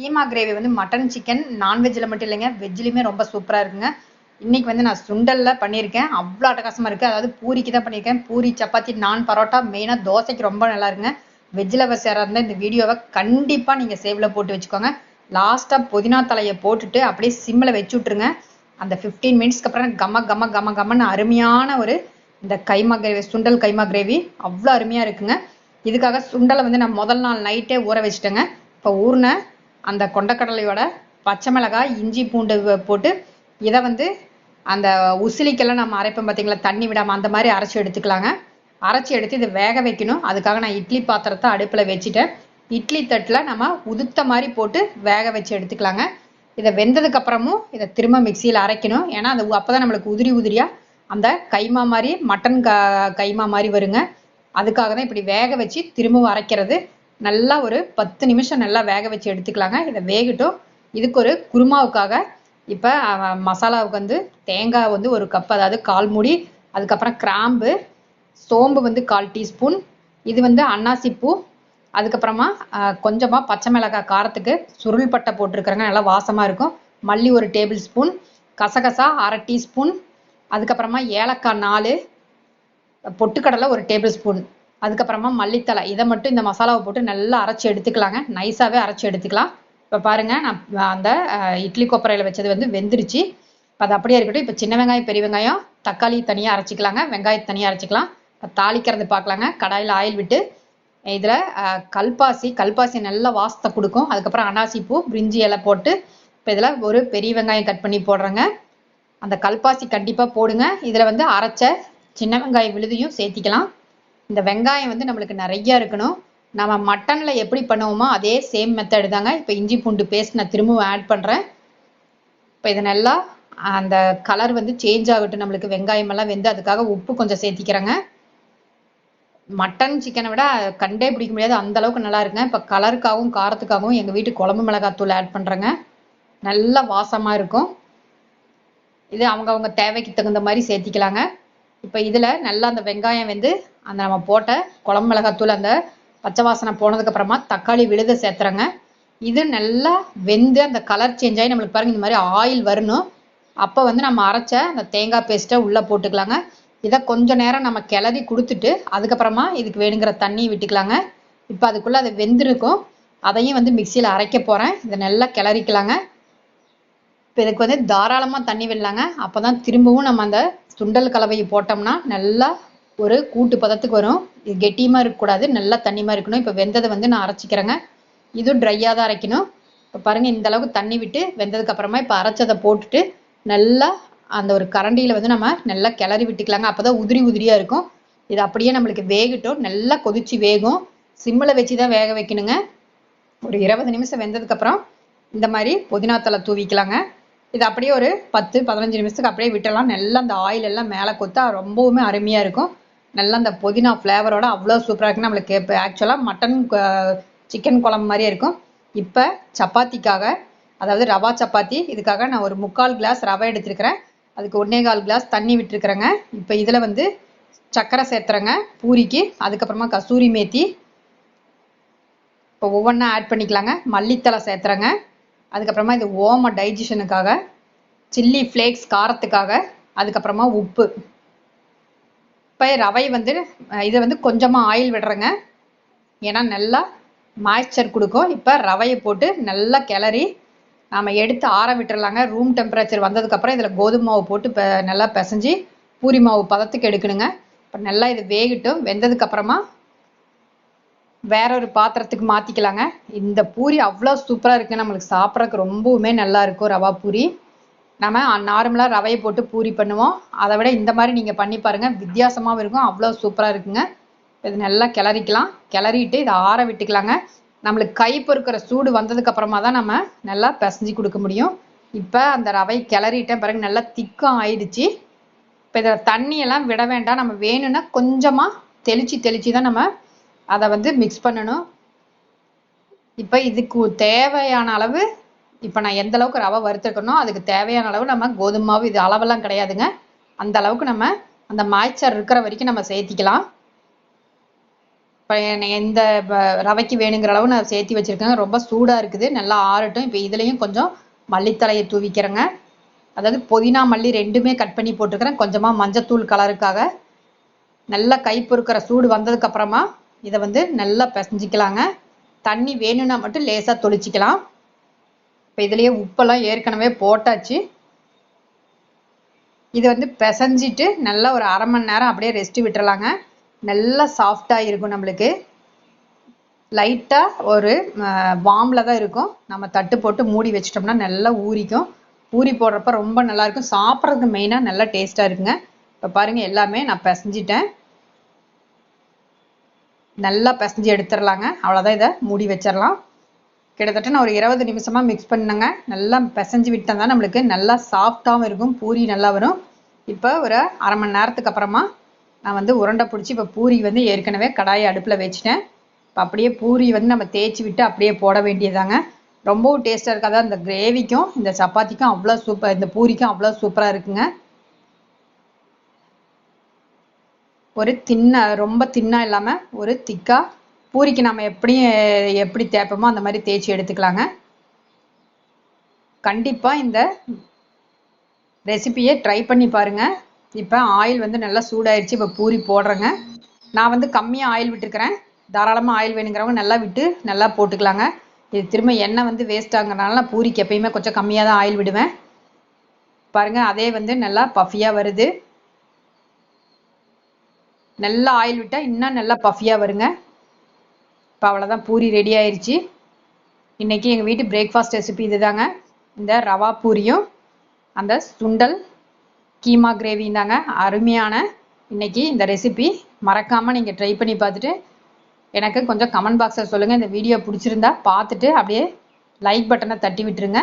Keema gravy வந்து mutton chicken நான்வெஜ்ஜில் மட்டும் இல்லைங்க. வெஜ்ஜிலையுமே ரொம்ப சூப்பராக இருக்குங்க. இன்னைக்கு வந்து நான் சுண்டலில் பண்ணியிருக்கேன். அவ்வளோ அட்டகாசமாக இருக்குது அதாவது பூரிக்கு தான் பண்ணியிருக்கேன். பூரி சப்பாத்தி நான் பரோட்டா மெயினாக தோசைக்கு ரொம்ப நல்லா இருக்குங்க. வெஜ் லவர்ஸ் யாராக இருந்தால் இந்த வீடியோவை கண்டிப்பாக நீங்கள் சேவில் போட்டு வச்சுக்கோங்க. லாஸ்ட்டாக புதினா தலையை போட்டுட்டு அப்படியே சிம்மில் வச்சு விட்ருங்க அந்த ஃபிஃப்டீன் மினிட்ஸ்க்கு அப்புறம் கம கம கம கமன்னு அருமையான ஒரு இந்த கைமா கிரேவி சுண்டல் கைமா கிரேவி. அவ்வளோ அருமையாக இருக்குங்க. இதுக்காக சுண்டலை வந்து நான் முதல் நாள் நைட்டே ஊற வச்சுட்டேங்க. இப்போ ஊறின அந்த கொண்டக்கடலையோட பச்சை மிளகாய் இஞ்சி பூண்டு போட்டு இதை வந்து அந்த உசிலிக்கெல்லாம் நம்ம அரைப்போம் பார்த்தீங்களா தண்ணி விடாமல் அந்த மாதிரி அரைச்சி எடுத்துக்கலாங்க. அரைச்சி எடுத்து இதை வேக வைக்கணும். அதுக்காக நான் இட்லி பாத்திரத்தை அடுப்பில் வச்சுட்டேன். இட்லி தட்டில் நம்ம உதுத்த மாதிரி போட்டு வேக வச்சு எடுத்துக்கலாங்க. இதை வெந்ததுக்கு அப்புறமும் இதை திரும்ப மிக்சியில் அரைக்கணும். ஏன்னா அந்த அப்போதான் நம்மளுக்கு உதிரி உதிரியாக அந்த கைமா மாதிரி மட்டன் க கைமா மாதிரி வருங்க. அதுக்காக தான் இப்படி வேக வச்சு திரும்பவும் அரைக்கிறது. நல்லா ஒரு பத்து நிமிஷம் நல்லா வேக வச்சு எடுத்துக்கலாங்க. இதை வேகட்டும். இதுக்கு ஒரு குருமாவுக்காக இப்போ மசாலாவுக்கு வந்து தேங்காய் வந்து ஒரு கப் அதாவது கால் மூடி அதுக்கப்புறம் கிராம்பு சோம்பு வந்து கால் டீஸ்பூன் இது வந்து அன்னாசி பூ அதுக்கப்புறமா கொஞ்சமாக பச்சை மிளகாய் காரத்துக்கு சுருள் பட்டை போட்டிருக்கிறேங்க. நல்லா வாசமாக இருக்கும். மல்லி ஒரு டேபிள் ஸ்பூன் கசகசா அரை டீஸ்பூன் அதுக்கப்புறமா ஏலக்காய் நாலு பொட்டுக்கடலை ஒரு டேபிள் ஸ்பூன். அதுக்கப்புறமா மல்லித்தலை. இதை மட்டும் இந்த மசாலாவை போட்டு நல்லா அரைச்சி எடுத்துக்கலாங்க. நைஸாவே அரைச்சி எடுத்துக்கலாம். இப்போ பாருங்க நான் அந்த இட்லி கொப்பரையில் வச்சது வந்து வெந்துருச்சு. இப்போ அது அப்படியே இருக்கட்டும். இப்போ சின்ன வெங்காயம் பெரிய வெங்காயம் தக்காளி தனியாக அரைச்சிக்கலாங்க. வெங்காயம் தனியாக அரைச்சிக்கலாம். இப்போ தாளிக்கிறது பார்க்கலாங்க. கடாயில் ஆயில் விட்டு இதில் கல்பாசி கல்பாசி நல்ல வாசத்தை கொடுக்கும். அதுக்கப்புறம் அனாசி பூ பிரிஞ்சி இலை போட்டு இப்போ இதில் ஒரு பெரிய வெங்காயம் கட் பண்ணி போடுறேங்க. அந்த கல்பாசி கண்டிப்பாக போடுங்க. இதில் வந்து அரைச்ச சின்ன வெங்காயம் விழுதையும் சேர்த்திக்கலாம். இந்த வெங்காயம் வந்து நம்மளுக்கு நிறைய இருக்கணும். நம்ம மட்டனில் எப்படி பண்ணுவோமோ அதே சேம் மெத்தடு தாங்க. இப்போ இஞ்சி பூண்டு பேஸ்ட் நான் திரும்பவும் ஆட் பண்ணுறேன் இப்போ இது நல்லா அந்த கலர் வந்து சேஞ்ச் ஆகட்டும். நம்மளுக்கு வெங்காயமெல்லாம் வெந்து அதுக்காக உப்பு கொஞ்சம் சேர்த்திக்கிறேங்க. மட்டன் சிக்கனை விட கண்டே பிடிக்க முடியாது. அந்த அளவுக்கு நல்லா இருக்குங்க. இப்போ கலருக்காகவும் காரத்துக்காகவும் எங்கள் வீட்டு குழம்பு மிளகாத்தூள் ஆட் பண்ணுறேங்க நல்லா வாசமாக இருக்கும். இது அவங்கவுங்க தேவைக்கு தகுந்த மாதிரி சேர்த்திக்கலாங்க. இப்போ இதில் நல்லா அந்த வெங்காயம் வந்து அந்த நம்ம போட்ட குழம்பு மிளகாத்தூள் அந்த பச்சை வாசனை போனதுக்கு அப்புறமா தக்காளி விழுத சேர்த்துறேங்க. இது நல்லா வெந்து அந்த கலர் சேஞ்ச் ஆகி நம்மளுக்கு பாருங்க இந்த மாதிரி ஆயில் வரணும். அப்போ வந்து நம்ம அரைச்ச அந்த தேங்காய் பேஸ்ட்டை உள்ளே போட்டுக்கலாங்க. இதை கொஞ்ச நேரம் நம்ம கிளறி கொடுத்துட்டு அதுக்கப்புறமா இதுக்கு வேணுங்கிற தண்ணி விட்டுக்கலாங்க. இப்போ அதுக்குள்ளே அது வெந்திருக்கும். அதையும் வந்து மிக்சியில் அரைக்க போகிறேன் இதை நல்லா கிளறிக்கலாங்க. இப்போ இதுக்கு வந்து தாராளமாக தண்ணி விடலாங்க. அப்போ தான் திரும்பவும் நம்ம அந்த சுண்டல் கலவையை போட்டோம்னா நல்லா ஒரு கூட்டு பதத்துக்கு வரும். இது கெட்டியமாக இருக்கக்கூடாது நல்லா தண்ணியமாக இருக்கணும். இப்போ வெந்ததை வந்து நான் அரைச்சிக்கிறேங்க. இதுவும் ட்ரையாக தான் அரைக்கணும். இப்போ பாருங்கள் இந்த அளவுக்கு தண்ணி விட்டு வெந்ததுக்கு அப்புறமா இப்போ அரைச்சதை போட்டுட்டு நல்லா அந்த ஒரு கரண்டியில் வந்து நம்ம நல்லா கிளறி விட்டுக்கலாங்க. அப்போ தான் உதிரி உதிரியாக இருக்கும். இது அப்படியே நம்மளுக்கு வேகட்டும். நல்லா கொதிச்சு வேகும். சிம்மில் வச்சு தான் வேக வைக்கணுங்க. ஒரு இருபது நிமிஷம் வெந்ததுக்கப்புறம் இந்த மாதிரி புதினா தலை தூவிக்கலாங்க. இது அப்படியே ஒரு பத்து பதினஞ்சு நிமிஷத்துக்கு அப்படியே விட்டலாம் நல்லா அந்த ஆயில் எல்லாம் மேலே கொத்தா ரொம்பவுமே அருமையாக இருக்கும். நல்லா அந்த புதினா ஃப்ளேவரோட அவ்வளோ சூப்பராக இருக்கு நம்மளுக்கு இப்போ ஆக்சுவலாக மட்டன் சிக்கன் குழம்பு மாதிரியே இருக்கும். இப்போ சப்பாத்திக்காக அதாவது ரவா சப்பாத்தி இதுக்காக நான் ஒரு முக்கால் கிளாஸ் ரவை எடுத்திருக்கிறேன். அதுக்கு ஒன்னே கால் கிளாஸ் தண்ணி விட்டுருக்குறேங்க. இப்போ இதில் வந்து சர்க்கரை சேர்த்துறேங்க பூரிக்கு. அதுக்கப்புறமா கசூரி மேத்தி. இப்போ ஒவ்வொன்றா ஆட் பண்ணிக்கலாங்க. மல்லித்தலை சேர்த்துறேங்க. அதுக்கப்புறமா இது ஓம டைஜஷனுக்காக சில்லி ஃப்ளேக்ஸ் காரத்துக்காக அதுக்கப்புறமா உப்பு. இப்போ ரவை வந்து இதை வந்து கொஞ்சமாக ஆயில் விடுறேங்க. ஏன்னா நல்லா மாய்ச்சர் கொடுக்கும். இப்போ ரவையை போட்டு நல்லா கிளறி நாம் எடுத்து ஆற விட்டுறலாங்க. ரூம் டெம்பரேச்சர் வந்ததுக்கப்புறம் இதில் கோதுமை மாவு போட்டு இப்போ நல்லா பிசைஞ்சு பூரி மாவு பதத்துக்கு எடுக்கணுங்க. இப்போ நல்லா இது வேகட்டும். வெந்ததுக்கப்புறமா வேற ஒரு பாத்திரத்துக்கு மாத்திக்கலாங்க. இந்த பூரி அவ்வளோ சூப்பரா இருக்கு நம்மளுக்கு சாப்பிட்றதுக்கு ரொம்பவுமே நல்லா இருக்கும் ரவா பூரி. நம்ம நார்மலாக ரவையை போட்டு பூரி பண்ணுவோம். அதை விட இந்த மாதிரி நீங்க பண்ணி பாருங்க. வித்தியாசமாவும் இருக்கும். அவ்வளோ சூப்பரா இருக்குங்க. இது நல்லா கிளறிக்கலாம். கிளறிட்டு இதை ஆற விட்டுக்கலாங்க. நம்மளுக்கு கை பொறுக்கிற சூடு வந்ததுக்கு அப்புறமா தான் நம்ம நல்லா பிசைஞ்சு கொடுக்க முடியும். இப்போ அந்த ரவை கிளறிட்டேன் பிறகு நல்லா திக்கம் ஆயிடுச்சு. இப்போ இதில் தண்ணியெல்லாம் விட வேண்டாம். நம்ம வேணும்னா கொஞ்சமா தெளிச்சு தெளிச்சு தான் நம்ம அதை வந்து மிக்ஸ் பண்ணணும். இப்போ இதுக்கு தேவையான அளவு இப்போ நான் எந்த அளவுக்கு ரவை வறுத்துருக்கணும் அதுக்கு தேவையான அளவு நம்ம கோதுமை மாவு இது அளவெல்லாம் கிடையாதுங்க. அந்த அளவுக்கு நம்ம அந்த மாய்ச்சர் இருக்கிற வரைக்கும் நம்ம சேர்த்திக்கலாம். இப்போ எந்த ரவைக்கு வேணுங்கிற அளவு நான் சேர்த்தி வச்சுருக்கேங்க. ரொம்ப சூடாக இருக்குது. நல்லா ஆறட்டும். இப்போ இதுலேயும் கொஞ்சம் மல்லித்தழையை தூவிக்கிறேங்க. அதாவது புதினா மல்லி ரெண்டுமே கட் பண்ணி போட்டுக்கிறேன். கொஞ்சமாக மஞ்சத்தூள் கலருக்காக நல்லா கை சூடு வந்ததுக்கப்புறமா இதை வந்து நல்லா பிசைஞ்சிக்கலாங்க. தண்ணி வேணும்னா மட்டும் லேசாக தொளிச்சிக்கலாம். இப்போ இதுலேயே உப்பெல்லாம் ஏற்கனவே போட்டாச்சு. இது வந்து பிசைஞ்சிட்டு நல்லா ஒரு அரை மணி நேரம் அப்படியே ரெஸ்ட் விட்டுறலாங்க. நல்லா சாஃப்டாக இருக்கும் நம்மளுக்கு. லைட்டாக ஒரு வாமில் தான் இருக்கும். நம்ம தட்டு போட்டு மூடி வச்சிட்டோம்னா நல்லா ஊறிக்கும். ஊறி போடுறப்ப ரொம்ப நல்லா இருக்கும். சாப்பிட்றதுக்கு மெயினாக நல்லா டேஸ்ட்டாக இருக்குங்க. இப்போ பாருங்கள் எல்லாமே நான் பிசைஞ்சிட்டேன். நல்லா பிசைஞ்சு எடுத்துடலாங்க. அவ்வளோதான் இதை மூடி வச்சிடலாம். கிட்டத்தட்ட நான் ஒரு இருபது நிமிஷமாக மிக்ஸ் பண்ணுங்க நல்லா பிசைஞ்சு விட்டால் தான் நம்மளுக்கு. நல்லா சாஃப்டாகவும் இருக்கும். பூரி நல்லா வரும். இப்போ ஒரு அரை மணி நேரத்துக்கு அப்புறமா நான் வந்து உருண்டை பிடிச்சி இப்போ பூரி வந்து ஏற்கனவே கடாயை அடுப்பில் வச்சுட்டேன். இப்போ அப்படியே பூரி வந்து நம்ம தேய்ச்சி விட்டு அப்படியே போட வேண்டியதாங்க ரொம்பவும் டேஸ்ட்டாக இருக்காது? அந்த கிரேவிக்கும் இந்த சப்பாத்திக்கும் அவ்வளோ சூப்பர் இந்த பூரிக்கும் அவ்வளோ சூப்பராக இருக்குங்க. ஒரு தின்ன ரொம்ப தின்னா இல்லாமல் ஒரு திக்காக பூரிக்கு நம்ம எப்படி எப்படி தேய்ப்போமோ அந்த மாதிரி தேய்ச்சி எடுத்துக்கலாங்க. கண்டிப்பாக இந்த ரெசிபியை ட்ரை பண்ணி பாருங்கள் இப்போ ஆயில் வந்து நல்லா சூடாயிருச்சு. இப்போ பூரி போடுறேங்க. நான் வந்து கம்மியாக ஆயில் விட்டுருக்கிறேன். தாராளமாக ஆயில் வேணுங்கிறவங்க நல்லா விட்டு நல்லா போட்டுக்கலாங்க. இது திரும்ப எண்ணெய் வந்து வேஸ்ட் ஆகுறதுனால நான் பூரிக்கு எப்பயுமே கொஞ்சம் கம்மியாக தான் ஆயில் விடுவேன். பாருங்கள் அதே வந்து நல்லா பஃபியாக வருது. நல்லா ஆயில் விட்டால் இன்னும் நல்லா பஃபியாக வருங்க. இப்போ அவ்வளோதான் பூரி ரெடி ஆயிடுச்சு இன்றைக்கி எங்கள் வீட்டு பிரேக்ஃபாஸ்ட் ரெசிபி இதுதாங்க. இந்த ரவா பூரியும் அந்த சுண்டல் கீமா கிரேவியும் தாங்க. அருமையான இன்றைக்கி இந்த ரெசிபி மறக்காமல் நீங்கள் ட்ரை பண்ணி பார்த்துட்டு எனக்கு கொஞ்சம் கமெண்ட் பாக்ஸில் சொல்லுங்கள் இந்த வீடியோ பிடிச்சிருந்தா பார்த்துட்டு அப்படியே லைக் பட்டனை தட்டி விட்டுருங்க.